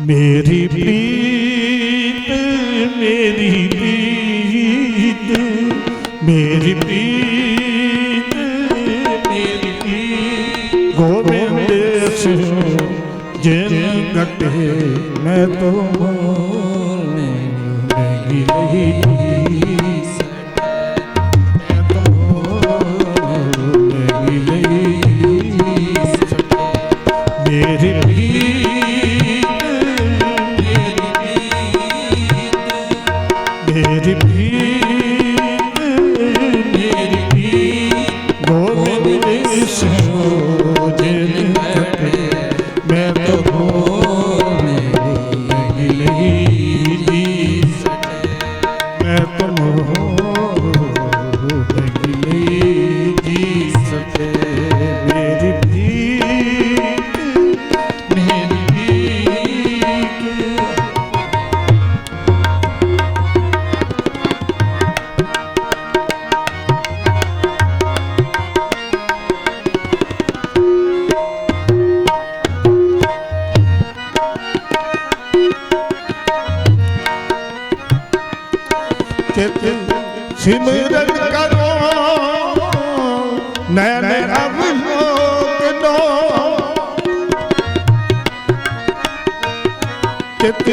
ਮੇਰੀ ਪ੍ਰੀਤ ਮੇਰੀ ਪ੍ਰੀਤ ਮੇਰੀ ਪ੍ਰੀਤ ਮੇਰੀ ਪ੍ਰੀਤ। ਗੋਬਿੰਦ ਸਿੰਘ, ਜਿਨ ਘਟੇ ਮੈਂ ਤੋ ਨਹੀਂ ਰਹੀ। ਚਿਤ ਸਿਮਰਨ ਕਰੋ। ਨੈਣ ਅਵਲੋਕਨੋ ਚਿਤ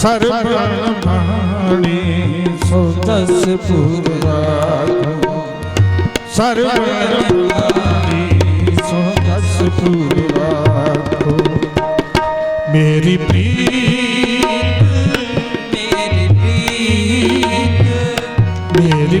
ਸਰਵਣ ਬਾਣੀ ਸੋ ਜਸ ਪੂਰਾ ਰਾਖੋ ਸਰਵਣ ਬਾਣੀ ਸੋ ਜਸ ਪੂਰਾ ਰਾਖੋ ਮੇਰੀ ਪ੍ਰੀਤ ਮੇਰੀ ਪ੍ਰੀਤ ਮੇਰੀ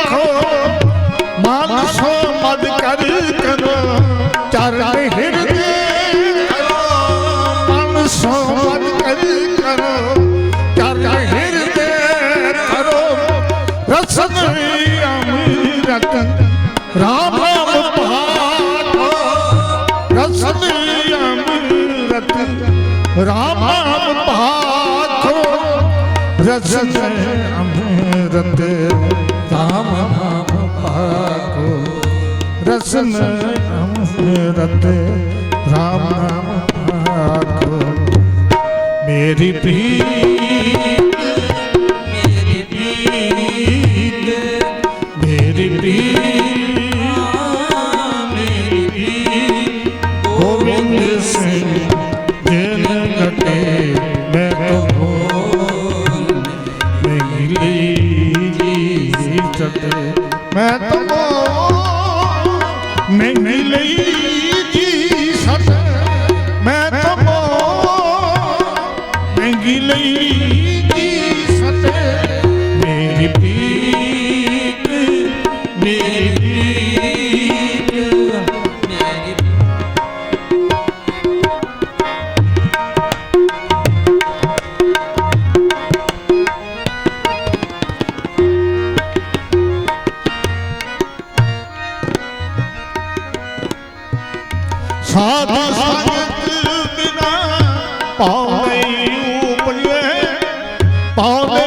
ਰਾਖੋ ਮਨ ਸੋ ਮਦ ਕਰ ਕਰੋ ਚਰਨ ਹਿਰਦੇ ਕਰੋ ਮਨ ਸੋ ਮਦ ਰਸ ਅੰਮ੍ਰਿਤ ਧਾਮ ਧਾਮ ਪਾਕੋ ਰਸਨ ਅੰਮ੍ਰਿਤ ਰਾਮ ਨਾਮ ਪਾਕੋ ਮੇਰੀ ਪ੍ਰੀਤ ਮੇਰੀ ਪ੍ਰੀਤ ਮੇਰੀ ਪ੍ਰੀਤ মিলেই ਪਾਉਂਦੇ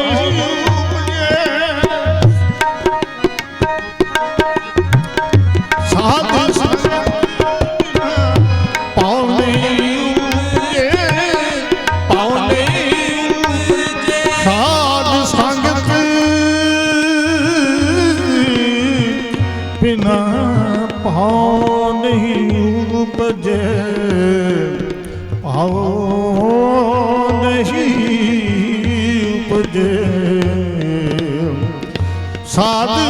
ਸਾਧ ਸੰਗਤ ਭਾਉ ਨਹੀਂ ਉਪਜੇ। ਭਾਉ সাধু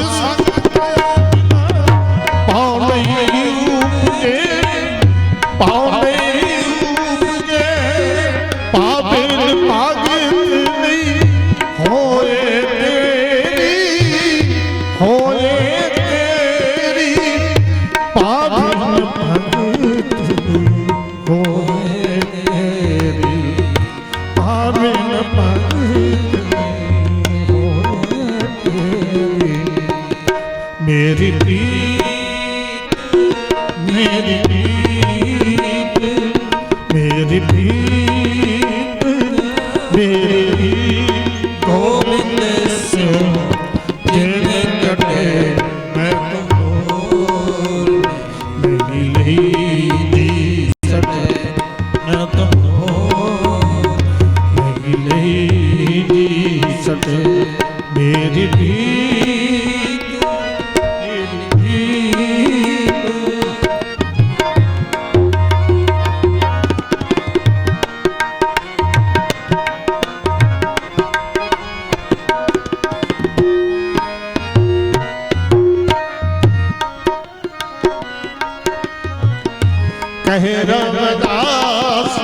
કહે રમદાસ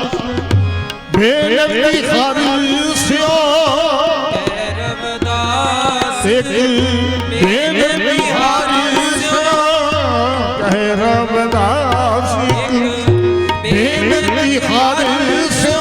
ભેળ બિહારી એક ભેળ બિહારી કહે રમદાસ ભેળ બિહારી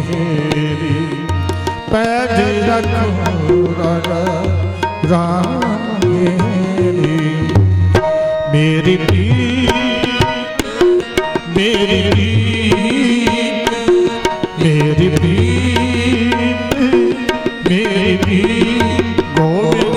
ਮੇਰੀ ਪੈਜ ਰੱਖੋ ਰਾਜ ਰਾਮ ਮੇਰੀ ਮੇਰੀ ਮੇਰੀ ਪੀਤ ਮੇਰੀ ਪੀਤ ਮੇਰੀ ਪੀਤ ਗੋਬਿੰਦ